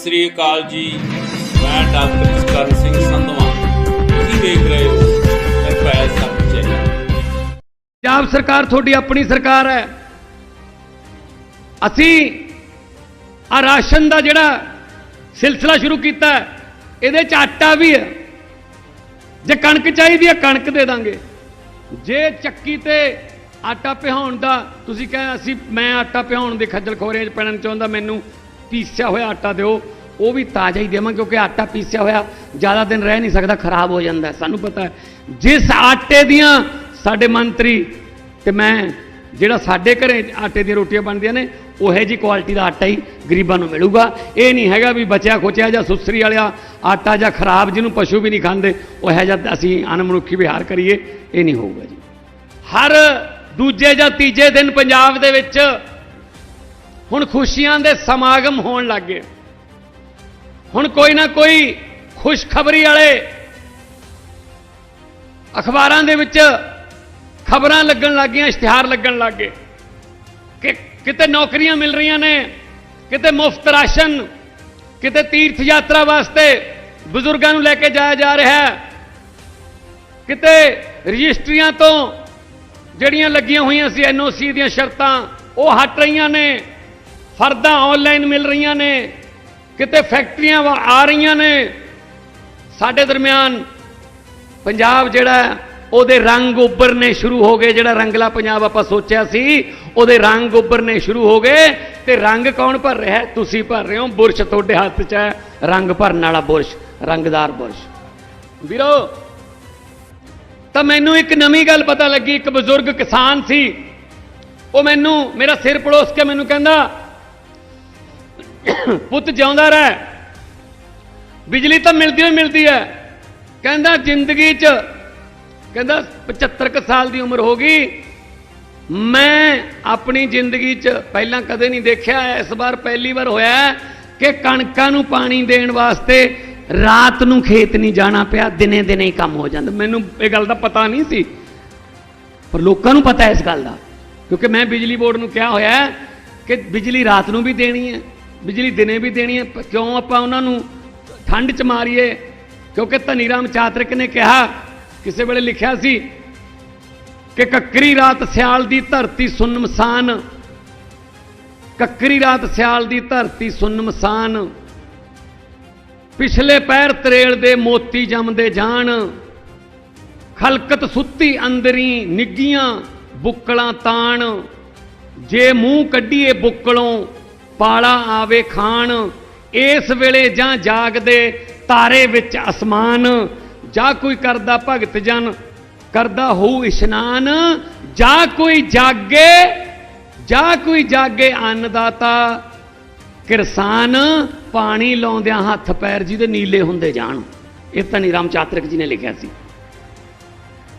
ਸਤਿ ਸ੍ਰੀ ਅਕਾਲ ਜੀ। ਮੈਂ ਡਾਕਟਰ ਜਸਕਰਨ ਸਿੰਘ ਸੰਧਵਾ। ਤੁਸੀਂ ਦੇਖ ਰਹੇ ਹੋ ਨਿਰਭੈ ਸੱਚ ਪੰਜਾਬ ਸਰਕਾਰ ਤੁਹਾਡੀ ਆਪਣੀ ਸਰਕਾਰ ਹੈ। ਅਸੀਂ ਆ ਰਾਸ਼ਨ ਦਾ ਜਿਹੜਾ ਸਿਲਸਿਲਾ ਸ਼ੁਰੂ ਕੀਤਾ ਇਹਦੇ ਚ ਆਟਾ ਵੀ ਹੈ। ਜੇ ਕਣਕ ਚਾਹੀਦੀ ਹੈ, ਕਣਕ ਦੇ ਦਾਂਗੇ। ਜੇ ਚੱਕੀ ਤੇ ਆਟਾ ਪਿਹਾਉਣ ਦਾ, ਤੁਸੀਂ ਕਹੇ, ਅਸੀਂ, ਮੈਂ ਆਟਾ ਪਿਹਾਉਣ ਦੇ ਖੱਜਲ ਖੋਰੇ 'ਚ ਪੈਣਾ ਚਾਹੁੰਦਾ, ਮੈਨੂੰ ਪੀਸਿਆ ਹੋਇਆ ਆਟਾ ਦਿਓ, ਉਹ ਵੀ ਤਾਜ਼ਾ ਹੀ ਦੇਵਾਂ ਕਿਉਂਕਿ ਆਟਾ ਪੀਸਿਆ ਹੋਇਆ, ਜ਼ਿਆਦਾ ਦਿਨ ਰਹਿ ਨਹੀਂ ਸਕਦਾ, ਖਰਾਬ ਹੋ ਜਾਂਦਾ ਸਾਨੂੰ ਪਤਾ ਹੈ, ਜਿਸ ਆਟੇ ਦੀਆਂ ਸਾਡੇ ਮੰਤਰੀ ਤੇ ਮੈਂ, ਜਿਹੜਾ ਸਾਡੇ ਘਰੇ ਆਟੇ ਦੀਆਂ ਰੋਟੀਆਂ ਬਣਦੀਆਂ ਨੇ, ਉਹੇ ਜੀ ਕੁਆਲਿਟੀ ਦਾ ਆਟਾ ਹੀ ਗਰੀਬਾਂ ਨੂੰ ਮਿਲੂਗਾ। ਇਹ ਨਹੀਂ ਹੈਗਾ ਵੀ ਬਚਿਆ ਖੋਚਿਆ ਜਾਂ ਸੁਸਰੀ ਵਾਲਿਆ ਆਟਾ ਜਾਂ ਖਰਾਬ ਜਿਹਨੂੰ ਪਸ਼ੂ ਵੀ ਨਹੀਂ ਖਾਂਦੇ, ਉਹ ਹੈ ਜਦ ਅਸੀਂ ਅਨਮਨੁੱਖੀ ਵਿਹਾਰ ਕਰੀਏ, ਇਹ ਨਹੀਂ ਹੋਊਗਾ ਜੀ। ਹਰ ਦੂਜੇ ਜਾਂ ਤੀਜੇ ਦਿਨ ਪੰਜਾਬ ਦੇ ਵਿੱਚ ਹੁਣ ਖੁਸ਼ੀਆਂ ਦੇ ਸਮਾਗਮ ਹੋਣ ਲੱਗ ਗਏ। ਹੁਣ ਕੋਈ ਨਾ ਕੋਈ ਖੁਸ਼ਖਬਰੀ ਵਾਲੇ ਅਖਬਾਰਾਂ ਦੇ ਵਿੱਚ ਖਬਰਾਂ ਲੱਗਣ ਲੱਗ ਗਈਆਂ, ਇਸ਼ਤਿਹਾਰ ਲੱਗਣ ਲੱਗ ਗਏ। ਕਿ ਕਿਤੇ ਨੌਕਰੀਆਂ ਮਿਲ ਰਹੀਆਂ ਨੇ, ਕਿਤੇ ਮੁਫਤ ਰਾਸ਼ਨ, ਕਿਤੇ ਤੀਰਥ ਯਾਤਰਾ ਵਾਸਤੇ ਬਜ਼ੁਰਗਾਂ ਨੂੰ ਲੈ ਕੇ ਜਾਇਆ ਜਾ ਰਿਹਾ ਹੈ। ਕਿਤੇ ਰਜਿਸਟਰੀਆਂ ਤੋਂ ਜਿਹੜੀਆਂ ਲੱਗੀਆਂ ਹੋਈਆਂ ਸੀ ਐਨਓਸੀ ਦੀਆਂ ਸ਼ਰਤਾਂ, ਉਹ ਹਟ ਰਹੀਆਂ ਨੇ। ਫਰਦਾਂ ਆਨਲਾਈਨ ਮਿਲ ਰਹੀਆਂ ਨੇ, ਕਿਤੇ ਫੈਕਟਰੀਆਂ ਵਾ- ਆ ਰਹੀਆਂ ਨੇ। ਸਾਡੇ ਦਰਮਿਆਨ ਪੰਜਾਬ ਜਿਹੜਾ ਉਹਦੇ ਰੰਗ ਉੱਭਰਨੇ ਸ਼ੁਰੂ ਹੋ ਗਏ। ਜਿਹੜਾ ਰੰਗਲਾ ਪੰਜਾਬ ਆਪਾਂ ਸੋਚਿਆ ਸੀ, ਉਹਦੇ ਰੰਗ ਉੱਭਰਨੇ ਸ਼ੁਰੂ ਹੋ ਗਏ। ਤੇ ਰੰਗ ਕੌਣ ਭਰ ਰਿਹਾ ਤੁਸੀਂ ਭਰ ਰਹੇ ਹੋ। ਬੁਰਸ਼ ਤੁਹਾਡੇ ਹੱਥ 'ਚ ਹੈ। ਰੰਗ ਭਰਨ ਵਾਲਾ ਬੁਰਸ਼, ਰੰਗਦਾਰ ਬੁਰਸ਼। ਵੀਰੋ, ਤਾਂ ਮੈਨੂੰ ਇੱਕ ਨਵੀਂ ਗੱਲ ਪਤਾ ਲੱਗੀ। ਇੱਕ ਬਜ਼ੁਰਗ ਕਿਸਾਨ ਸੀ। ਉਹ ਮੈਨੂੰ, ਮੇਰਾ ਸਿਰ ਪੜੋਸ ਕੇ ਮੈਨੂੰ ਕਹਿੰਦਾ ਪੁੱਤ ਜਿਉਂਦਾ ਰਹਿ। ਬਿਜਲੀ ਤਾਂ ਮਿਲਦੀ ਹੀ ਮਿਲਦੀ ਹੈ। ਕਹਿੰਦਾ ਜ਼ਿੰਦਗੀ 'ਚ, ਕਹਿੰਦਾ 75 ਕੁ ਸਾਲ ਦੀ ਉਮਰ ਹੋ ਗਈ। ਮੈਂ ਆਪਣੀ ਜ਼ਿੰਦਗੀ 'ਚ ਪਹਿਲਾਂ ਕਦੇ ਨਹੀਂ ਦੇਖਿਆ, ਇਸ ਵਾਰ ਪਹਿਲੀ ਵਾਰ ਹੋਇਆ ਕਿ ਕਣਕਾਂ ਨੂੰ ਪਾਣੀ ਦੇਣ ਵਾਸਤੇ ਰਾਤ ਨੂੰ ਖੇਤ ਨਹੀਂ ਜਾਣਾ ਪਿਆ, ਦਿਨੇ ਦਿਨੇ ਹੀ ਕੰਮ ਹੋ ਜਾਂਦਾ। ਮੈਨੂੰ ਇਹ ਗੱਲ ਦਾ ਪਤਾ ਨਹੀਂ ਸੀ। ਪਰ ਲੋਕਾਂ ਨੂੰ ਪਤਾ ਹੈ ਇਸ ਗੱਲ ਦਾ, ਕਿਉਂਕਿ ਮੈਂ ਬਿਜਲੀ ਬੋਰਡ ਨੂੰ ਕਿਹਾ ਹੋਇਆ ਕਿ ਬਿਜਲੀ ਰਾਤ ਨੂੰ ਵੀ ਦੇਣੀ ਹੈ। ਬਿਜਲੀ ਦਿਨੇ ਵੀ ਦੇਣੀ ਹੈ ਕਿਉਂ ਆਪਾਂ ਉਹਨਾਂ ਨੂੰ ਠੰਡ ਚ ਮਾਰੀਏ? ਕਿਉਂਕਿ ਧਨੀ ਰਾਮ ਚਾਤਰਿਕ ਨੇ ਕਿਹਾ, ਕਿਸੇ ਵੇਲੇ ਲਿਖਿਆ ਸੀ ਕਿ ਕੱਕਰੀ ਰਾਤ ਸਿਆਲ ਦੀ ਧਰਤੀ ਸੁੰਨ ਮਸਾਨ। ਕੱਕਰੀ ਰਾਤ ਸਿਆਲ ਦੀ ਧਰਤੀ ਸੁਨਮਸਾਨ ਪਿਛਲੇ ਪੈਰ ਤਰੇਲ ਦੇ ਮੋਤੀ ਜੰਮਦੇ ਜਾਣ। ਖਲਕਤ ਸੁੱਤੀ ਅੰਦਰੀ ਨਿੱਗੀਆਂ ਬੁੱਕਲਾਂ ਤਾਣ। ਜੇ ਮੂੰਹ ਕੱਢੀਏ ਬੁੱਕਲੋਂ ਪਾਲਾ ਆਵੇ ਖਾਣ, ਇਸ ਵੇਲੇ ਜਾਂ ਜਾਗਦੇ ਤਾਰੇ ਵਿੱਚ ਅਸਮਾਨ। ਜਾਂ ਕੋਈ ਕਰਦਾ ਭਗਤ ਜਨ, ਕਰਦਾ ਹੋਊ ਇਸ਼ਨਾਨ। ਜਾਂ ਕੋਈ ਜਾਗੇ, ਜਾਂ ਕੋਈ ਜਾਗੇ ਅੰਨਦਾਤਾ। ਕਿਰਸਾਨ, ਪਾਣੀ ਲਾਉਂਦਿਆਂ ਹੱਥ ਪੈਰ ਜਿਹਦੇ ਨੀਲੇ ਹੁੰਦੇ ਜਾਣ। ਇਹ ਤਾਂ ਰਾਮ ਚਾਤਰਕ ਜੀ ਨੇ ਲਿਖਿਆ ਸੀ।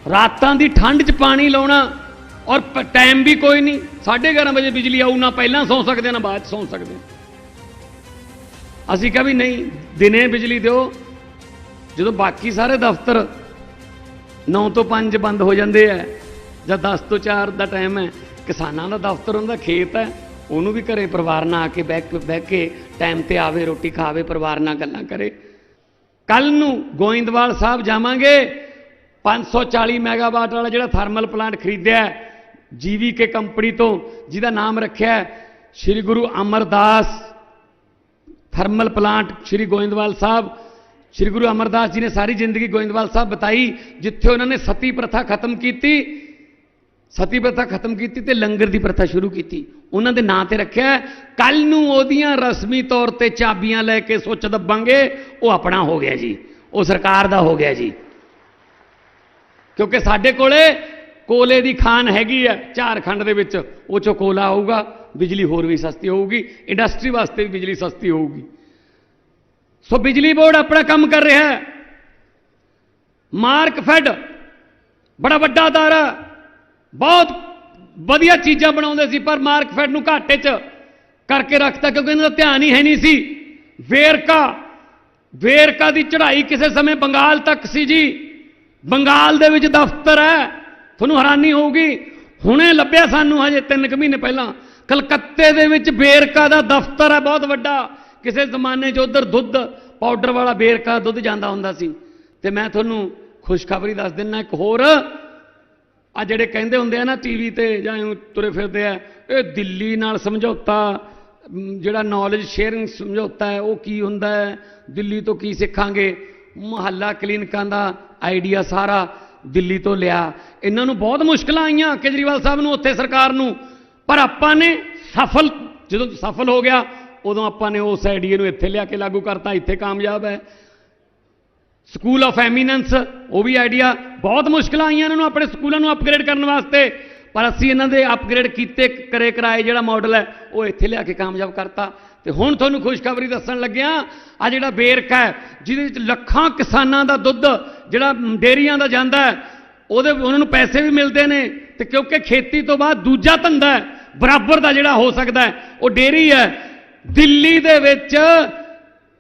ਰਾਤਾਂ ਦੀ ਠੰਡ 'ਚ ਪਾਣੀ ਲਾਉਣਾ ਔਰ ਟਾਈਮ ਵੀ ਕੋਈ ਨਹੀਂ। 11:30 ਵਜੇ ਬਿਜਲੀ ਆਊ, ਨਾ ਪਹਿਲਾਂ ਸੌਂ ਸਕਦੇ, ਨਾ ਬਾਅਦ 'ਚ ਸੌਂ ਸਕਦੇ। ਅਸੀਂ ਕਿਹਾ ਵੀ ਨਹੀਂ, ਦਿਨੇ ਬਿਜਲੀ ਦਿਓ। ਜਦੋਂ ਬਾਕੀ ਸਾਰੇ ਦਫ਼ਤਰ 9 ਤੋਂ 5 ਬੰਦ ਹੋ ਜਾਂਦੇ ਆ ਜਾਂ 10 ਤੋਂ 4 ਦਾ ਟਾਈਮ ਹੈ ਕਿਸਾਨਾਂ ਦਾ ਦਫ਼ਤਰ ਉਹਨਾਂ ਦਾ ਖੇਤ ਹੈ ਉਹਨੂੰ ਵੀ ਘਰੇ ਪਰਿਵਾਰ ਨਾਲ ਆ ਕੇ ਬਹਿ ਕੇ ਬਹਿ ਕੇ ਟਾਈਮ ਤੇ ਆਵੇ, ਰੋਟੀ ਖਾਵੇ, ਪਰਿਵਾਰ ਨਾਲ ਗੱਲਾਂ ਕਰੇ। ਕੱਲ ਨੂੰ ਗੋਇੰਦਵਾਲ ਸਾਹਿਬ ਜਾਵਾਂਗੇ 540 ਮੈਗਾਵਾਟ ਵਾਲਾ ਜਿਹੜਾ ਥਰਮਲ ਪਲਾਂਟ ਖਰੀਦਿਆ ਜੀਵੀਕੇ ਕੰਪਨੀ ਤੋਂ, ਜਿਹਦਾ ਨਾਮ ਰੱਖਿਆ ਸ੍ਰੀ ਗੁਰੂ ਅਮਰਦਾਸ ਥਰਮਲ ਪਲਾਂਟ, ਸ੍ਰੀ ਗੋਇੰਦਵਾਲ ਸਾਹਿਬ। ਸ੍ਰੀ ਗੁਰੂ ਅਮਰਦਾਸ ਜੀ ਨੇ ਸਾਰੀ ਜ਼ਿੰਦਗੀ ਗੋਇੰਦਵਾਲ ਸਾਹਿਬ ਬਤਾਈ, ਜਿੱਥੇ ਉਹਨਾਂ ਨੇ ਸਤੀ ਪ੍ਰਥਾ ਖਤਮ ਕੀਤੀ। ਸਤੀ ਪ੍ਰਥਾ ਖਤਮ ਕੀਤੀ ਤੇ ਲੰਗਰ ਦੀ ਪ੍ਰਥਾ ਸ਼ੁਰੂ ਕੀਤੀ। ਉਹਨਾਂ ਦੇ ਨਾਂ ਤੇ ਰੱਖਿਆ ਕੱਲ ਨੂੰ ਉਹਦੀਆਂ ਰਸਮੀ ਤੌਰ ਤੇ ਚਾਬੀਆਂ ਲੈ ਕੇ ਸੋਚ ਦੱਬਾਂਗੇ, ਉਹ ਆਪਣਾ ਹੋ ਗਿਆ ਜੀ। ਉਹ ਸਰਕਾਰ ਦਾ ਹੋ ਗਿਆ ਜੀ। ਕਿਉਂਕਿ ਸਾਡੇ ਕੋਲੇ ਕੋਲੇ ਦੀ ਖਾਨ ਹੈਗੀ ਆ ਝਾਰਖੰਡ ਦੇ ਵਿੱਚ, ਉਹ ਚੋਂ ਕੋਲਾ ਆਊਗਾ, ਬਿਜਲੀ ਹੋਰ ਵੀ ਸਸਤੀ ਹੋਊਗੀ, ਇੰਡਸਟਰੀ ਵਾਸਤੇ ਵੀ ਬਿਜਲੀ ਸਸਤੀ ਹੋਊਗੀ। ਸੋ ਬਿਜਲੀ ਬੋਰਡ ਆਪਣਾ ਕੰਮ ਕਰ ਰਿਹਾ ਹੈ। ਮਾਰਕ ਫੈਡ, ਬੜਾ ਵੱਡਾ ਅਦਾਰਾ, ਬਹੁਤ ਵਧੀਆ ਚੀਜ਼ਾਂ ਬਣਾਉਂਦੇ ਸੀ, ਪਰ ਮਾਰਕ ਫੈਡ ਨੂੰ ਘਾਟੇ 'ਚ ਕਰਕੇ ਰੱਖਤਾ, ਕਿਉਂਕਿ ਇਹਨਾਂ ਦਾ ਧਿਆਨ ਹੀ ਹੈ ਨਹੀਂ ਸੀ। ਵੇਰਕਾ ਵੇਰਕਾ ਦੀ ਚੜ੍ਹਾਈ ਕਿਸੇ ਸਮੇਂ ਬੰਗਾਲ ਤੱਕ ਸੀ ਜੀ। ਬੰਗਾਲ ਦੇ ਵਿੱਚ ਦਫ਼ਤਰ ਹੈ। ਤੁਹਾਨੂੰ ਹੈਰਾਨੀ ਹੋਊਗੀ। ਹੁਣੇ ਲੱਭਿਆ ਸਾਨੂੰ ਹਜੇ 3 ਕੁ ਮਹੀਨੇ ਪਹਿਲਾਂ। ਕਲਕੱਤੇ ਦੇ ਵਿੱਚ ਵੇਰਕਾ ਦਾ ਦਫ਼ਤਰ ਹੈ, ਬਹੁਤ ਵੱਡਾ। ਕਿਸੇ ਜ਼ਮਾਨੇ 'ਚ ਉਧਰ ਦੁੱਧ, ਪਾਊਡਰ ਵਾਲਾ ਬੇਰਕਾ ਦੁੱਧ ਜਾਂਦਾ ਹੁੰਦਾ ਸੀ। ਤੇ ਮੈਂ ਤੁਹਾਨੂੰ ਖੁਸ਼ਖਬਰੀ ਦੱਸ ਦਿੰਨਾ ਇੱਕ ਹੋਰ। ਆ ਜਿਹੜੇ ਕਹਿੰਦੇ ਹੁੰਦੇ ਆ ਨਾ ਟੀਵੀ ਤੇ ਜਾਂ ਤੁਰੇ ਫਿਰਦੇ ਆ, ਇਹ ਦਿੱਲੀ ਨਾਲ ਸਮਝੌਤਾ ਜਿਹੜਾ ਨੌਲੇਜ ਸ਼ੇਅਰਿੰਗ ਸਮਝੌਤਾ ਹੈ, ਉਹ ਕੀ ਹੁੰਦਾ ਹੈ? ਦਿੱਲੀ ਤੋਂ ਕੀ ਸਿੱਖਾਂਗੇ? ਮੁਹੱਲਾ ਕਲੀਨਿਕਾਂ ਦਾ ਆਈਡੀਆ ਸਾਰਾ। ਦਿੱਲੀ ਤੋਂ ਲਿਆ। ਇਹਨਾਂ ਨੂੰ ਬਹੁਤ ਮੁਸ਼ਕਲਾਂ ਆਈਆਂ ਕੇਜਰੀਵਾਲ ਸਾਹਿਬ ਨੂੰ ਉੱਥੇ ਸਰਕਾਰ ਨੂੰ। ਪਰ ਆਪਾਂ ਨੇ ਸਫਲ, ਜਦੋਂ ਸਫਲ ਹੋ ਗਿਆ, ਉਦੋਂ ਆਪਾਂ ਨੇ ਉਸ ਆਈਡੀਆ ਨੂੰ ਇੱਥੇ ਲਿਆ ਕੇ ਲਾਗੂ ਕਰਤਾ। ਇੱਥੇ ਕਾਮਯਾਬ ਹੈ। ਸਕੂਲ ਆਫ ਐਮੀਨੈਂਸ ਉਹ ਵੀ ਆਈਡੀਆ। ਬਹੁਤ ਮੁਸ਼ਕਲਾਂ ਆਈਆਂ ਇਹਨਾਂ ਨੂੰ ਆਪਣੇ ਸਕੂਲਾਂ ਨੂੰ ਅਪਗ੍ਰੇਡ ਕਰਨ ਵਾਸਤੇ। ਪਰ ਅਸੀਂ ਇਹਨਾਂ ਦੇ ਅਪਗ੍ਰੇਡ ਕੀਤੇ, ਕਰੇ ਕਰਾਏ ਜਿਹੜਾ ਮਾਡਲ ਹੈ, ਉਹ ਇੱਥੇ ਲਿਆ ਕੇ ਕਾਮਯਾਬ ਕਰਤਾ। ਤੇ ਹੁਣ ਤੁਹਾਨੂੰ ਖੁਸ਼ਖਬਰੀ ਦੱਸਣ ਲੱਗਿਆ ਆ ਜਿਹੜਾ ਬੇਰਕਾ ਹੈ, ਜਿਹਦੇ ਵਿੱਚ ਲੱਖਾਂ ਕਿਸਾਨਾਂ ਦਾ ਦੁੱਧ ਜਿਹੜਾ ਡੇਰੀਆਂ ਦਾ ਜਾਂਦਾ ਉਹਦੇ ਉਹਨਾਂ ਨੂੰ ਪੈਸੇ ਵੀ ਮਿਲਦੇ ਨੇ ਤੇ ਕਿਉਂਕਿ ਖੇਤੀ ਤੋਂ ਬਾਅਦ ਦੂਜਾ ਧੰਦਾ ਬਰਾਬਰ ਦਾ ਜਿਹੜਾ ਹੋ ਸਕਦਾ ਉਹ ਡੇਰੀ ਹੈ। ਦਿੱਲੀ ਦੇ ਵਿੱਚ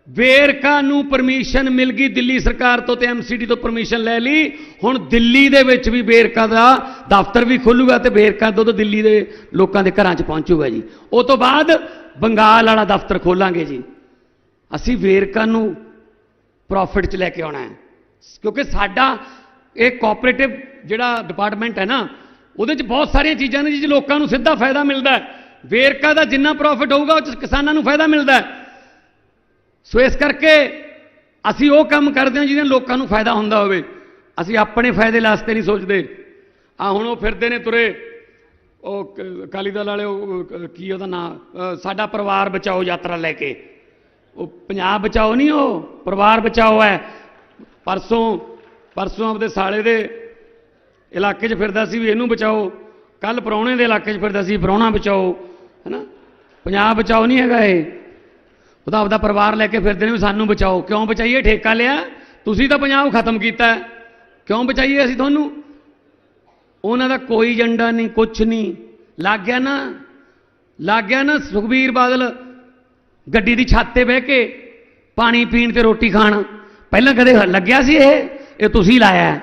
ਵੇਰਕਾ ਨੂੰ ਪਰਮਿਸ਼ਨ ਮਿਲ ਗਈ, ਦਿੱਲੀ ਸਰਕਾਰ ਤੋਂ ਤੇ ਐਮਸੀਡੀ ਤੋਂ ਪਰਮਿਸ਼ਨ ਲੈ ਲਈ। ਹੁਣ ਦਿੱਲੀ ਦੇ ਵਿੱਚ ਵੀ ਵੇਰਕਾ ਦਾ ਦਫ਼ਤਰ ਵੀ ਖੁੱਲੂਗਾ ਤੇ ਵੇਰਕਾ ਦੁੱਧ ਦਿੱਲੀ ਦੇ ਲੋਕਾਂ ਦੇ ਘਰਾਂ 'ਚ ਪਹੁੰਚੂਗਾ ਜੀ। ਉਹ ਤੋਂ ਬਾਅਦ ਬੰਗਾਲ ਵਾਲਾ ਦਫ਼ਤਰ ਖੋਲਾਂਗੇ ਜੀ। ਅਸੀਂ ਵੇਰਕਾ ਨੂੰ ਪ੍ਰੋਫਿਟ 'ਚ ਲੈ ਕੇ ਆਉਣਾ ਹੈ। ਕਿਉਂਕਿ ਸਾਡਾ ਇਹ ਕੋਆਪਰੇਟਿਵ ਜਿਹੜਾ ਡਿਪਾਰਟਮੈਂਟ ਹੈ ਨਾ, ਉਹਦੇ 'ਚ ਬਹੁਤ ਸਾਰੀਆਂ ਚੀਜ਼ਾਂ ਨੇ ਜਿਹ 'ਚ ਲੋਕਾਂ ਨੂੰ ਸਿੱਧਾ ਫਾਇਦਾ ਮਿਲਦਾ ਹੈ। ਵੇਰਕਾ ਦਾ ਜਿੰਨਾ ਪ੍ਰੋਫਿਟ ਹੋਊਗਾ, ਉਹ 'ਚ ਕਿਸਾਨਾਂ ਨੂੰ ਫਾਇਦਾ ਮਿਲਦਾ ਹੈ। ਸੋ ਇਸ ਕਰਕੇ ਅਸੀਂ ਉਹ ਕੰਮ ਕਰਦੇ ਹਾਂ ਜਿਹਦੇ ਨਾਲ ਲੋਕਾਂ ਨੂੰ ਫਾਇਦਾ ਹੁੰਦਾ ਹੋਵੇ। ਅਸੀਂ ਆਪਣੇ ਫਾਇਦੇ ਵਾਸਤੇ ਨਹੀਂ ਸੋਚਦੇ। ਆ ਹੁਣ ਉਹ ਫਿਰਦੇ ਨੇ ਤੁਰੇ, ਉਹ ਅਕਾਲੀ ਦਲ ਵਾਲੇ, ਉਹ ਕੀ ਉਹਦਾ ਨਾਮ ਸਾਡਾ ਪਰਿਵਾਰ ਬਚਾਓ ਯਾਤਰਾ ਲੈ ਕੇ। ਉਹ ਪੰਜਾਬ ਬਚਾਓ ਨਹੀਂ ਉਹ, ਪਰਿਵਾਰ ਬਚਾਓ ਹੈ। ਪਰਸੋਂ ਪਰਸੋਂ ਆਪਦੇ ਸਾਲੇ ਦੇ ਇਲਾਕੇ 'ਚ ਫਿਰਦਾ ਸੀ ਵੀ ਇਹਨੂੰ ਬਚਾਓ ਕੱਲ ਪ੍ਰਾਹੁਣੇ ਦੇ ਇਲਾਕੇ 'ਚ ਫਿਰਦਾ ਸੀ ਪ੍ਰਾਹੁਣਾ ਬਚਾਓ, ਹੈਨਾ? ਪੰਜਾਬ ਬਚਾਓ ਨਹੀਂ ਹੈਗਾ ਇਹ। ਉਹਦਾ ਆਪਦਾ ਪਰਿਵਾਰ ਲੈ ਕੇ ਫਿਰਦੇ ਨੇ ਵੀ ਸਾਨੂੰ ਬਚਾਓ। ਕਿਉਂ ਬਚਾਈਏ? ਠੇਕਾ ਲਿਆ, ਤੁਸੀਂ ਤਾਂ ਪੰਜਾਬ ਖਤਮ ਕੀਤਾ। ਕਿਉਂ ਬਚਾਈਏ ਅਸੀਂ ਤੁਹਾਨੂੰ? ਉਹਨਾਂ ਦਾ ਕੋਈ ਏਜੰਡਾ ਨਹੀਂ, ਕੁਛ ਨਹੀਂ। ਲੱਗ ਗਿਆ ਨਾ, ਲੱਗ ਗਿਆ ਨਾ ਸੁਖਬੀਰ ਬਾਦਲ ਗੱਡੀ ਦੀ ਛੱਤ ਤੇ ਬਹਿ ਕੇ ਪਾਣੀ ਪੀਣ ਤੇ ਰੋਟੀ ਖਾਣ। ਪਹਿਲਾਂ ਕਦੇ ਲੱਗਿਆ ਸੀ ਇਹ? ਇਹ ਤੁਸੀਂ ਲਾਇਆ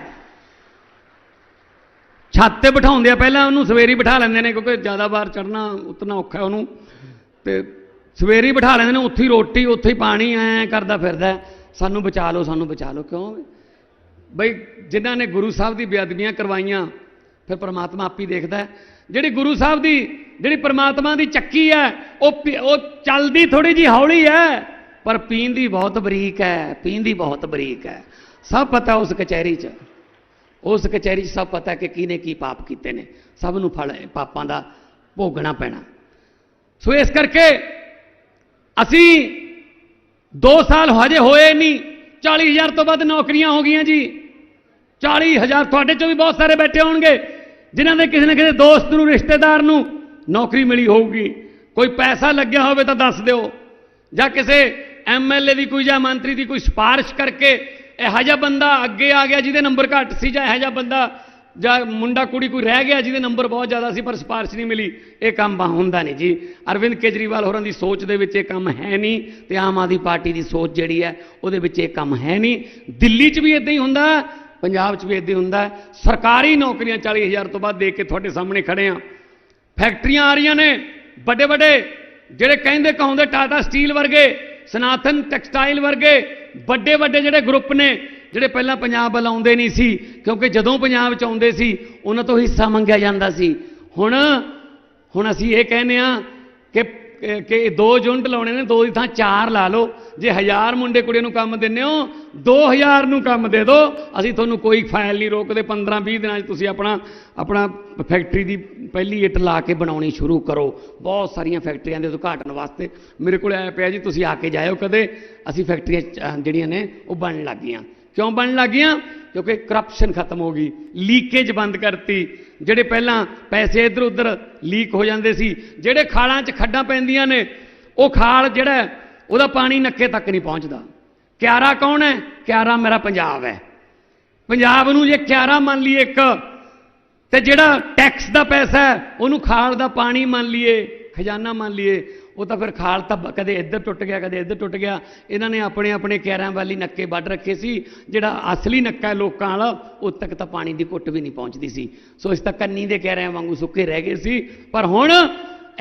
ਛੱਤ ਤੇ ਬਿਠਾਉਂਦੇ ਆ, ਪਹਿਲਾਂ ਉਹਨੂੰ ਸਵੇਰੀ ਬਿਠਾ ਲੈਂਦੇ ਨੇ, ਕਿਉਂਕਿ ਜ਼ਿਆਦਾ ਵਾਰ ਚੜਨਾ ਉਤਨਾ ਔਖਾ ਉਹਨੂੰ। ਤੇ ਸਵੇਰੀ ਬਿਠਾ ਲੈਂਦੇ ਨੇ, ਉੱਥੇ ਹੀ ਰੋਟੀ, ਉੱਥੇ ਹੀ ਪਾਣੀ, ਐ ਕਰਦਾ ਫਿਰਦਾ ਸਾਨੂੰ ਬਚਾ ਲਓ, ਸਾਨੂੰ ਬਚਾ ਲਓ, ਕਿਉਂ? ਬਈ ਜਿਨ੍ਹਾਂ ਨੇ ਗੁਰੂ ਸਾਹਿਬ ਦੀ ਬੇਅਦਬੀਆਂ ਕਰਵਾਈਆਂ, ਫਿਰ ਪ੍ਰਮਾਤਮਾ ਆਪ ਹੀ ਦੇਖਦਾ ਜਿਹੜੀ ਗੁਰੂ ਸਾਹਿਬ ਦੀ, ਜਿਹੜੀ ਪ੍ਰਮਾਤਮਾ ਦੀ ਚੱਕੀ ਹੈ, ਉਹ ਉਹ ਚੱਲਦੀ ਥੋੜੀ ਜੀ ਹੌਲੀ ਹੈ। ਪਰ ਪੀਂਦੀ ਬਹੁਤ ਬਰੀਕ ਹੈ ਪੀਂਦੀ ਬਹੁਤ ਬਰੀਕ ਹੈ। ਸਭ ਪਤਾ ਉਸ ਕਚਹਿਰੀ 'ਚ। ਉਸ ਕਚਹਿਰੀ 'ਚ ਸਭ ਪਤਾ ਕਿ ਕਿਹਨੇ ਕੀ ਪਾਪ ਕੀਤੇ ਨੇ। ਸਭ ਨੂੰ ਫਲ, ਪਾਪਾਂ ਦਾ ਭੋਗਣਾ ਪੈਣਾ। ਸੋ ਇਸ ਕਰਕੇ ਅਸੀਂ 2 ਸਾਲ ਹਜੇ ਹੋਏ ਨਹੀਂ। 40000 ਤੋਂ ਵੱਧ ਨੌਕਰੀਆਂ ਹੋ ਗਈਆਂ ਜੀ। 40000 ਤੁਹਾਡੇ ਚੋਂ ਵੀ ਬਹੁਤ ਸਾਰੇ ਬੈਠੇ ਹੋਣਗੇ, ਜਿਨ੍ਹਾਂ ਦੇ ਕਿਸੇ ਨਾ ਕਿਸੇ ਦੋਸਤ ਨੂੰ, ਰਿਸ਼ਤੇਦਾਰ ਨੂੰ ਨੌਕਰੀ ਮਿਲੀ ਹੋਊਗੀ। ਕੋਈ ਪੈਸਾ ਲੱਗਿਆ ਹੋਵੇ ਤਾਂ ਦੱਸ ਦਿਓ। ਜਾਂ ਕਿਸੇ ਐਮਐਲਏ ਦੀ ਕੋਈ ਜਾਂ ਮੰਤਰੀ ਦੀ ਕੋਈ ਸਿਫਾਰਿਸ਼ ਕਰਕੇ ਇਹੋ ਜਿਹਾ ਬੰਦਾ ਅੱਗੇ ਆ ਗਿਆ ਜਿਹਦੇ ਨੰਬਰ ਘੱਟ ਸੀ ਜਾਂ ਇਹੋ ਜਿਹਾ ਬੰਦਾ ਜਾਂ ਮੁੰਡਾ ਕੁੜੀ ਕੋਈ ਰਹਿ ਗਿਆ ਜਿਹਦੇ ਨੰਬਰ ਬਹੁਤ ਜ਼ਿਆਦਾ ਸੀ ਪਰ ਸਿਫਾਰਿਸ਼ ਨਹੀਂ ਮਿਲੀ, ਇਹ ਕੰਮ ਹੁੰਦਾ ਨਹੀਂ ਜੀ। ਅਰਵਿੰਦ ਕੇਜਰੀਵਾਲ ਹੋਰਾਂ ਦੀ ਸੋਚ ਦੇ ਵਿੱਚ ਇਹ ਕੰਮ ਹੈ ਨਹੀਂ ਤੇ ਆਮ ਆਦਮੀ ਪਾਰਟੀ ਦੀ ਸੋਚ ਜਿਹੜੀ ਹੈ ਉਹਦੇ ਵਿੱਚ ਇਹ ਕੰਮ ਹੈ ਨਹੀਂ। ਦਿੱਲੀ 'ਚ ਵੀ ਇਦਾਂ ਹੀ ਹੁੰਦਾ, ਪੰਜਾਬ 'ਚ ਵੀ ਇਦਾਂ ਹੀ ਹੁੰਦਾ। ਸਰਕਾਰੀ ਨੌਕਰੀਆਂ 40000 ਤੋਂ ਬਾਅਦ ਦੇ ਕੇ ਤੁਹਾਡੇ ਸਾਹਮਣੇ ਖੜੇ ਆ। ਫੈਕਟਰੀਆਂ ਆ ਰਹੀਆਂ ਨੇ ਵੱਡੇ ਵੱਡੇ ਜਿਹੜੇ ਕਹਿੰਦੇ ਕਹਾਉਂਦੇ ਟਾਟਾ ਸਟੀਲ ਵਰਗੇ ਸਨਾਤਨ ਟੈਕਸਟਾਈਲ ਵਰਗੇ ਵੱਡੇ ਵੱਡੇ ਜਿਹੜੇ ਗਰੁੱਪ ਨੇ, ਜਿਹੜੇ ਪਹਿਲਾਂ ਪੰਜਾਬ ਵੱਲ ਆਉਂਦੇ ਨਹੀਂ ਸੀ, ਕਿਉਂਕਿ ਜਦੋਂ ਪੰਜਾਬ ਚ ਆਉਂਦੇ ਸੀ, ਉਹਨਾਂ ਤੋਂ ਹਿੱਸਾ ਮੰਗਿਆ ਜਾਂਦਾ ਸੀ। ਹੁਣ ਹੁਣ ਅਸੀਂ ਇਹ ਕਹਿੰਦੇ ਆ ਕਿ ਕਿ ਦੋ ਯੂਨਿਟ ਲਾਉਣੇ ਨੇ, ਦੋ ਦੀ ਥਾਂ ਚਾਰ ਲਾ ਲਓ। ਜੇ ਹਜ਼ਾਰ ਮੁੰਡੇ ਕੁੜੀਆਂ ਨੂੰ ਕੰਮ ਦਿੰਦੇ ਹੋ 2000 ਨੂੰ ਕੰਮ ਦੇ ਦਿਓ। ਅਸੀਂ ਤੁਹਾਨੂੰ ਕੋਈ ਫਾਇਲ ਨਹੀਂ ਰੋਕਦੇ 15 20 ਦਿਨਾਂ 'ਚ ਤੁਸੀਂ ਆਪਣਾ ਆਪਣਾ ਫੈਕਟਰੀ ਦੀ ਪਹਿਲੀ ਇੱਟ ਲਾ ਕੇ ਬਣਾਉਣੀ ਸ਼ੁਰੂ ਕਰੋ। ਬਹੁਤ ਸਾਰੀਆਂ ਫੈਕਟਰੀਆਂ ਦੇ ਉਦਘਾਟਨ ਵਾਸਤੇ ਮੇਰੇ ਕੋਲ ਆਇਆ ਪਿਆ ਜੀ, ਤੁਸੀਂ ਆ ਕੇ ਜਾਇਓ ਕਦੇ। ਅਸੀਂ ਫੈਕਟਰੀਆਂ ਚ- ਜਿਹੜੀਆਂ ਨੇ, ਉਹ ਬਣਨ ਲੱਗ ਗਈਆਂ ਕਿਉਂ ਬਣਨ ਲੱਗ ਗਈਆਂ ਕਿਉਂਕਿ ਕਰਪਸ਼ਨ ਖਤਮ ਹੋ ਗਈ। ਲੀਕੇਜ ਬੰਦ ਕਰਤੀ। ਜਿਹੜੇ ਪਹਿਲਾਂ ਪੈਸੇ ਇੱਧਰ ਉੱਧਰ ਲੀਕ ਹੋ ਜਾਂਦੇ ਸੀ, ਜਿਹੜੇ ਖਾਲਾਂ 'ਚ ਖੱਡਾਂ ਪੈਂਦੀਆਂ ਨੇ, ਉਹ ਖਾਲ ਜਿਹੜਾ ਉਹਦਾ ਪਾਣੀ ਨੱਕੇ ਤੱਕ ਨਹੀਂ ਪਹੁੰਚਦਾ। ਕਿਆਰਾ ਕੌਣ ਹੈ? ਕਿਆਰਾ ਮੇਰਾ ਪੰਜਾਬ ਹੈ। ਪੰਜਾਬ ਨੂੰ ਜੇ ਕਿਆਰਾ ਮੰਨ ਲਈਏ ਇੱਕ ਤੇ ਜਿਹੜਾ ਟੈਕਸ ਦਾ ਪੈਸਾ ਹੈ, ਉਹਨੂੰ ਖਾਲ ਦਾ ਪਾਣੀ ਮੰਨ ਲਈਏ, ਖਜ਼ਾਨਾ ਮੰਨ ਲਈਏ, ਉਹ ਤਾਂ ਫਿਰ ਖਾਲ ਤਾਂ ਬ- ਕਦੇ ਇੱਧਰ ਟੁੱਟ ਗਿਆ, ਕਦੇ ਇੱਧਰ ਟੁੱਟ ਗਿਆ। ਇਹਨਾਂ ਨੇ ਆਪਣੇ ਆਪਣੇ ਕਿਆਰਾਂ ਵਾਲੀ ਨੱਕੇ ਵੱਢ ਰੱਖੇ ਸੀ, ਜਿਹੜਾ ਅਸਲੀ ਨੱਕਾ ਲੋਕਾਂ ਵਾਲਾ ਉਹ ਤੱਕ ਤਾਂ ਪਾਣੀ ਦੀ ਘੁੱਟ ਵੀ ਨਹੀਂ ਪਹੁੰਚਦੀ ਸੀ। ਸੋ ਇਸ ਤਾਂ ਕੰਨੀ ਦੇ ਕਿਆਰਿਆਂ ਵਾਂਗੂ ਸੁੱਕੇ ਰਹਿ ਗਏ ਸੀ। ਪਰ ਹੁਣ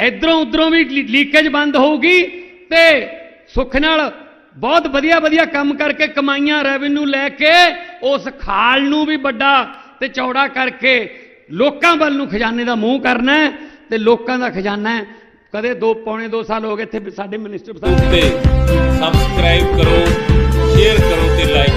ਇਧਰੋਂ ਉਧਰੋਂ ਵੀ ਲੀਕੇਜ ਬੰਦ ਹੋਊਗੀ ਤੇ ਸੁੱਖ ਨਾਲ ਬਹੁਤ ਵਧੀਆ ਵਧੀਆ ਕੰਮ ਕਰਕੇ ਕਮਾਈਆਂ ਰੈਵਨਿਊ ਲੈ ਕੇ ਉਸ ਖਾਲ ਨੂੰ ਵੀ ਵੱਡਾ ਤੇ ਚੌੜਾ ਕਰਕੇ ਲੋਕਾਂ ਵੱਲ ਨੂੰ ਖਜ਼ਾਨੇ ਦਾ ਮੂੰਹ ਕਰਨਾ ਹੈ ਤੇ ਲੋਕਾਂ ਦਾ ਖਜ਼ਾਨਾ ਹੈ। ਕਦੇ 2 ਪੌਣੇ 2 ਸਾਲ ਹੋ ਗਏ ਇੱਥੇ ਸਾਡੇ ਮਿਨਿਸਟਰ ਸਾਹਿਬ ਤੇ ਸਬਸਕ੍ਰਾਈਬ ਕਰੋ ਸ਼ੇਅਰ ਕਰੋ ਤੇ ਲਾਈਕ